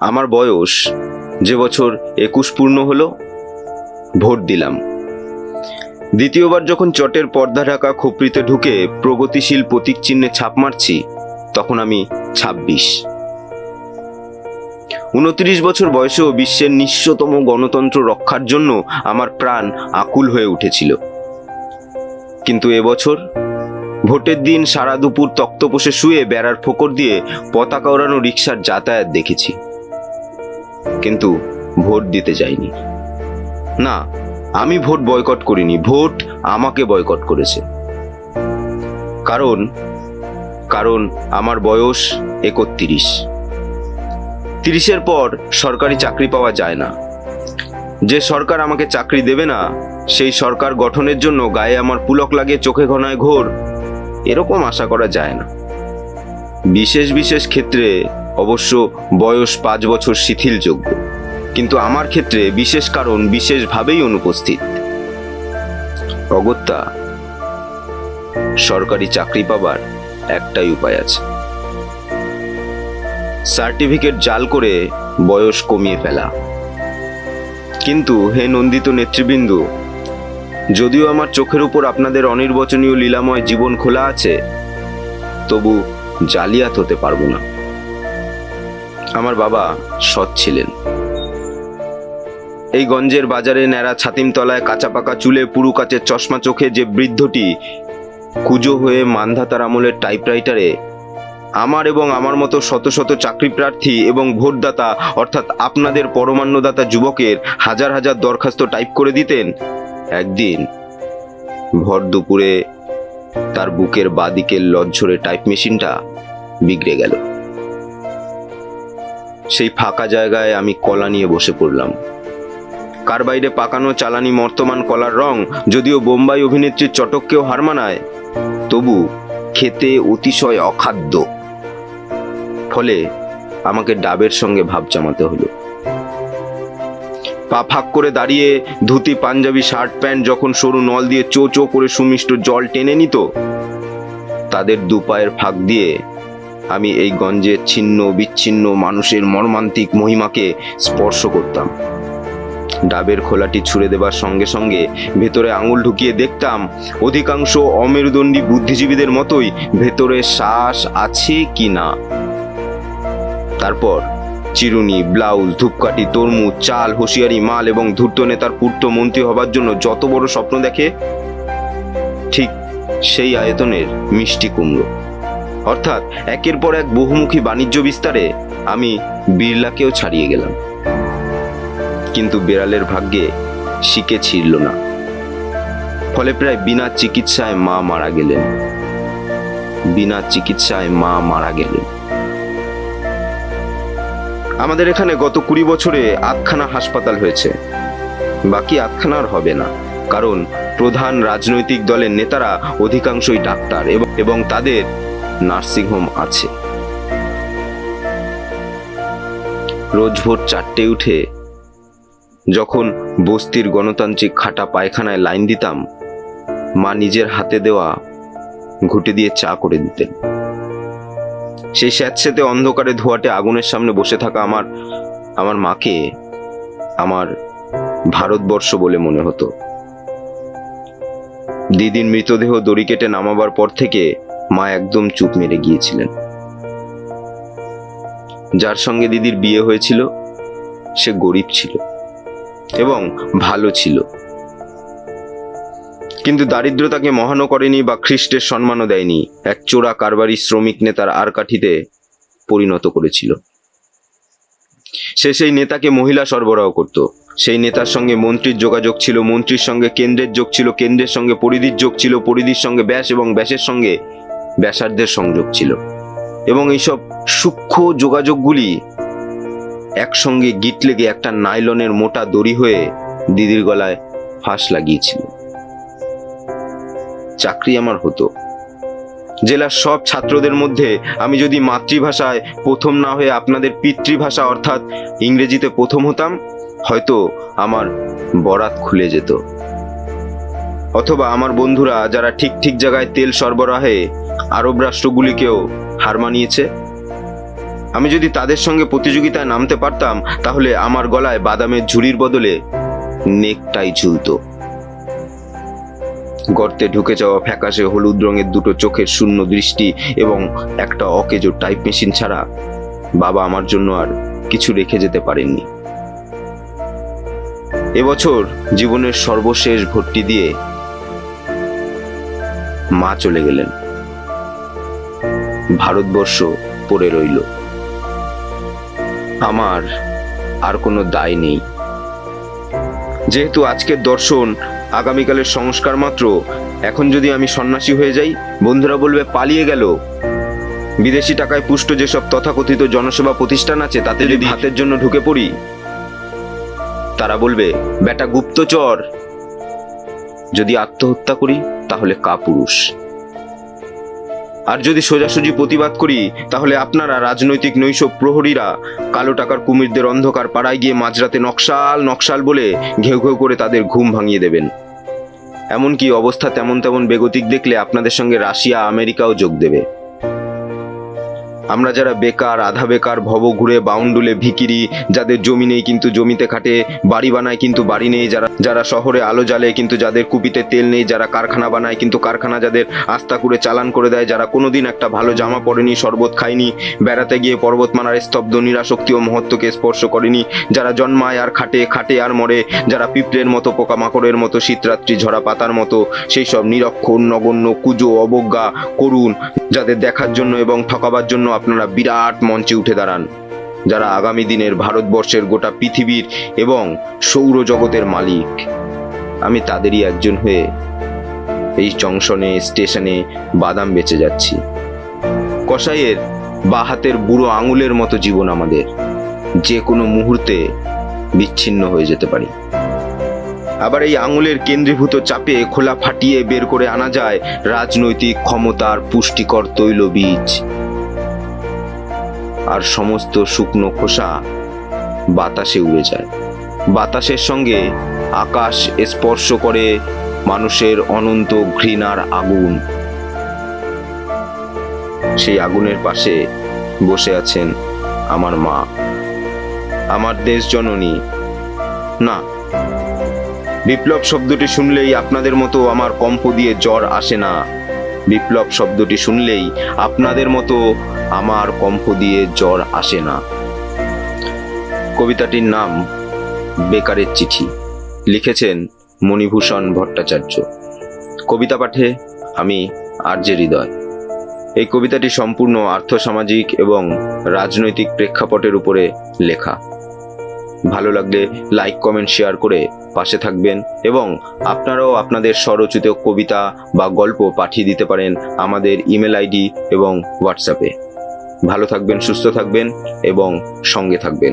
আমার বয়স যে বছর একুশ পূর্ণ হলো, ভোট দিলাম। দ্বিতীয়বার যখন চটের পর্দা ঢাকা খোপড়িতে ঢুকে প্রগতিশীল প্রতীক চিহ্নে ছাপ মারছি, তখন আমি ছাব্বিশ। উনত্রিশ বছর বয়সেও বিশ্বের নিঃস্বতম গণতন্ত্র রক্ষার জন্য আমার প্রাণ আকুল হয়ে উঠেছিল। কিন্তু এবছর ভোটের দিন সারা দুপুর তক্তপোষে শুয়ে বেড়ার ফোকর দিয়ে পতাকা ওড়ানো রিক্সার যাতায়াত দেখেছি। কিন্তু ভোট দিতে যাইনি। না, আমি ভোট বয়কট করিনি, ভোট আমাকে বয়কট করেছে। কারণ কারণ আমার বয়স একত্রিশ। তিরিশের পর সরকারি চাকরি পাওয়া যায় না। যে সরকার আমাকে চাকরি দেবে না, সেই সরকার গঠনের জন্য গায়ে আমার পুলক লাগে চোখে ঘনায় ঘোর, এরকম আশা করা যায় না। বিশেষ বিশেষ ক্ষেত্রে অবশ্য বয়স পাঁচ বছর শিথিলযোগ্য। কিন্তু আমার ক্ষেত্রে বিশেষ কারণ বিশেষভাবেই অনুপস্থিত। অগত্যা, সরকারি চাকরি পাবার একটাই উপায় আছে। সার্টিফিকেট জাল করে বয়স কমিয়ে ফেলা। কিন্তু হে নন্দিত নেতৃবৃন্দ, যদিও আমার চোখের উপর আপনাদের অনির্বচনীয় লীলাময় জীবন খোলা আছে, তবু জালিয়াত হতে পারব না। আমার বাবা সৎ ছিলেন। এই গঞ্জের বাজারে ন্যাড়া ছাতিম তলায় কাঁচা পাকা চুলে পুরু কাচের চশমা চোখে যে বৃদ্ধটি কুজো হয়ে মান্ধাতার আমলের টাইপরাইটারে আমার এবং আমার মতো শত শত চাকরি প্রার্থী এবং ভোটদাতা, অর্থাৎ আপনাদের পরমান্নদাতা যুবকের হাজার হাজার দরখাস্ত টাইপ করে দিতেন, একদিন ভর দুপুরে তার বুকের বাদিকের লজ্জরে টাইপ মেশিনটা বিগড়ে গেল। সেই ফাঁকা জায়গায় আমি কলা নিয়ে বসে পড়লাম। কার বাইরে পাকানো চালানি মর্তমান কলার রং, যদিও বোম্বাই অভিনেত্রীর চটককেও হার মানায়, তবু খেতে অতিশয় অখাদ্য। ফলে আমাকে ডাবের সঙ্গে ভাব জমাতে হলো। পা ফাঁক করে দাঁড়িয়ে ধুতি, পাঞ্জাবি, শার্ট, প্যান্ট যখন সরু নল দিয়ে চো চো করে সুমিষ্ট জল টেনে নিত, তাদের দু পায়ের ফাঁক দিয়ে আমি এই গঞ্জের ছিন্ন, বিচ্ছিন্ন মানুষের মর্মান্তিক মহিমাকে স্পর্শ করতাম। ডাবের খোলাটি ছুঁড়ে দেবার সঙ্গে সঙ্গে ভেতরে আঙুল ঢুকিয়ে দেখতাম, অধিকাংশ অমেরুদণ্ডী বুদ্ধিজীবীদের মতোই ভেতরে শ্বাস আছে কি না তারপর চিরুনি, ব্লাউজ, ধূপকাঠি, তরমুজ, চাল, হুঁশিয়ারি, মাল এবং ধূর্ত নেতার পূর্ত মন্ত্রী হবার জন্য যত বড় স্বপ্ন দেখে, ঠিক সেই আয়তনের মিষ্টি কুমড়ো। অর্থাৎ একের পর এক বহুমুখী বাণিজ্য বিস্তারে আমি বিড়লাকেও ছাড়িয়ে গেলাম। কিন্তু বেড়ালের ভাগ্যে শিকে ছিড়ল না। ফলে প্রায় বিনা চিকিৎসায় মা মারা গেলেন। বিনা চিকিৎসায় মা মারা গেলেন। আমাদের এখানে গত কুড়ি বছরে আটখানা হাসপাতাল হয়েছে। বাকি আটখানা আর হবে না, কারণ প্রধান রাজনৈতিক দলের নেতারা অধিকাংশই ডাক্তার এবং তাদের নার্সিংহোম আছে। রোজ ভোর চারটে উঠে যখন বস্তির গণতান্ত্রিক খাটা পায়খানায় লাইন দিতাম, মা নিজের হাতে দেওয়া ঘুটে দিয়ে চা করে দিতেন। সেই স্যাঁতস্যাঁতে অন্ধকারে ধোয়াটে আগুনের সামনে বসে থাকা আমার আমার মাকে আমার ভারতবর্ষ বলে মনে হতো। দিদির মৃতদেহ দড়ি কেটে নামাবার পর থেকে মা একদম চুপ মেরে গিয়েছিলেন। যার সঙ্গে দিদির বিয়ে হয়েছিল, সে গরিব ছিল এবং ভালো ছিল। কিন্তু দারিদ্র তাকে মহানও করেনি বা খ্রিস্টের সম্মানও দেয়নি এক চোরা কারবারি শ্রমিক নেতার আর কাঠিতে পরিণত করেছিল। সে সেই নেতাকে মহিলা সরবরাহ করত। সেই নেতার সঙ্গে মন্ত্রীর যোগাযোগ ছিল, মন্ত্রীর সঙ্গে কেন্দ্রের যোগ ছিল, কেন্দ্রের সঙ্গে পরিধির যোগ ছিল, পরিধির সঙ্গে ব্যাস এবং ব্যাসের সঙ্গে ব্যাসার্ধের সংযোগ ছিল। এবং এইসব সূক্ষ্ম যোগাযোগগুলি একসঙ্গে গিট লেগে একটা নাইলনের মোটা দড়ি হয়ে দিদির গলায় ফাঁস লাগিয়েছিল। চাকরি আমার হতো। জেলার সব ছাত্রদের মধ্যে আমি যদি মাতৃভাষায় প্রথম না হয়ে আপনাদের পিতৃভাষা অর্থাৎ ইংরেজিতে প্রথম হতাম, হয়তো আমার বরাত খুলে যেত। অথবা আমার বন্ধুরা যারা ঠিক ঠিক জায়গায় তেল সরবরাহে আরব রাষ্ট্রগুলিকেও হার মানিয়েছে? আমি যদি তাদের সঙ্গে প্রতিযোগিতায় নামতে পারতাম, তাহলে আমার গলায় বাদামের ঝুড়ির বদলে নেকটাই ঝুলতো। গর্তে ঢুকে যাওয়া ফ্যাকাশে হলুদ রঙের দুটো চোখের শূন্য দৃষ্টি এবং একটা অকেজো টাইপ মেশিন ছাড়া বাবা আমার জন্য আর কিছু রেখে যেতে পারেননি। এবছর জীবনের সর্বশেষ ভর্তি দিয়ে মা চলে গেলেন। ভারতবর্ষ পড়ে রইল। আমার আর কোনো দায় নেই। যেহেতু আজকের দর্শন আগামীকালের সংস্কার মাত্র এখন যদি আমি সন্ন্যাসী হয়ে যাই বন্ধুরা বলবে পালিয়ে গেল। বিদেশি টাকায় পুষ্ট যেসব তথাকথিত জনসেবা প্রতিষ্ঠান আছে তাতে যদি হাতের জন্য ঢুকে পড়ি তারা বলবে বেটা গুপ্তচর। যদি আত্মহত্যা করি তাহলে কাপুরুষ। আর যদি সোজাসুজি প্রতিবাদ করি, তাহলে আপনারা রাজনৈতিক নৈশ প্রহরীরা কালো টাকার কুমিরদের অন্ধকার পাড়ায় গিয়ে মাঝরাতে নকশাল নকশাল বলে ঘেউ ঘেউ করে তাদের ঘুম ভাঙিয়ে দেবেন। এমনকি অবস্থা তেমন তেমন বেগতিক দেখলে আপনাদের সঙ্গে রাশিয়া, আমেরিকাও যোগ দেবে। আমরা যারা বেকার, আধা বেকার, ভব ঘুরে বাউন্ডুলে ভিকিরি, যাদের জমি নেই কিন্তু জমিতে খাটে, বাড়ি বানায় কিন্তু বাড়ি নেই যারা যারা শহরে আলো জ্বালে কিন্তু যাদের কুপিতে তেল নেই, যারা কারখানা বানায় কিন্তু কারখানা যাদের আস্থা করে চালান করে দেয়, যারা কোনোদিন একটা ভালো জামা পরেনি, শরবত খায়নি, বেড়াতে গিয়ে পর্বতমালার স্তব্ধ নিরাশক্তি ও মহত্বকে স্পর্শ করেনি, যারা জন্মায় আর খাটে খাটে আর মরে, যারা পিঁপড়ের মতো, পোকামাকড়ের মতো, শীতরাত্রি, ঝরা পাতার মতো সেই সব নিরক্ষর, নগণ্য, কুজো, অবজ্ঞা করুণ যাদের দেখার জন্য এবং ঠকাবার জন্য আপনারা বিরাট মঞ্চে উঠে দাঁড়ান। যারা আগামী দিনের ভারতবর্ষের গোটা পৃথিবীর এবং সৌরজগতের মালিক। আমি তাদেরই একজন হয়ে এই জংশনে স্টেশনে বাদাম বেচে যাচ্ছি। কসাইয়ের বা হাতের বুড়ো আঙুলের মতো জীবন আমাদের। যে কোনো মুহূর্তে বিচ্ছিন্ন হয়ে যেতে পারি। আবার এই আঙুলের কেন্দ্রীভূত চাপে খোলা ফাটিয়ে বের করে আনা যায় রাজনৈতিক ক্ষমতার পুষ্টিকর তৈলবীজ। আর সমস্ত শুকনো খোসা বাতাসে উড়ে যায়। বাতাসের সঙ্গে আকাশ স্পর্শ করে মানুষের অনন্ত ঘৃণার আগুন। সেই আগুনের পাশে বসে আছেন আমার মা। আমার দেশ জননী। না, বিপ্লব শব্দটি শুনলেই আপনাদের মতো আমার কম্প দিয়ে জ্বর আসে না। বিপ্লব শব্দটি শুনলেই আপনাদের মতো আমার কম্প দিয়ে জ্বর আসে না। কবিতাটির নাম বেকারের চিঠি। লিখেছেন মণিভূষণ ভট্টাচার্য। কবিতা পাঠে আমি আর্যে হৃদয়। এই কবিতাটি সম্পূর্ণ আর্থসামাজিক এবং রাজনৈতিক প্রেক্ষাপটের উপরে লেখা। ভালো লাগলে লাইক কমেন্ট শেয়ার করে পাশে থাকবেন এবং আপনারাও আপনাদের স্বরচিত কবিতা বা গল্প পাঠিয়ে দিতে পারেন আমাদের ইমেল আইডি এবং হোয়াটসঅ্যাপে ভালো থাকবেন, সুস্থ থাকবেন এবং সঙ্গে থাকবেন।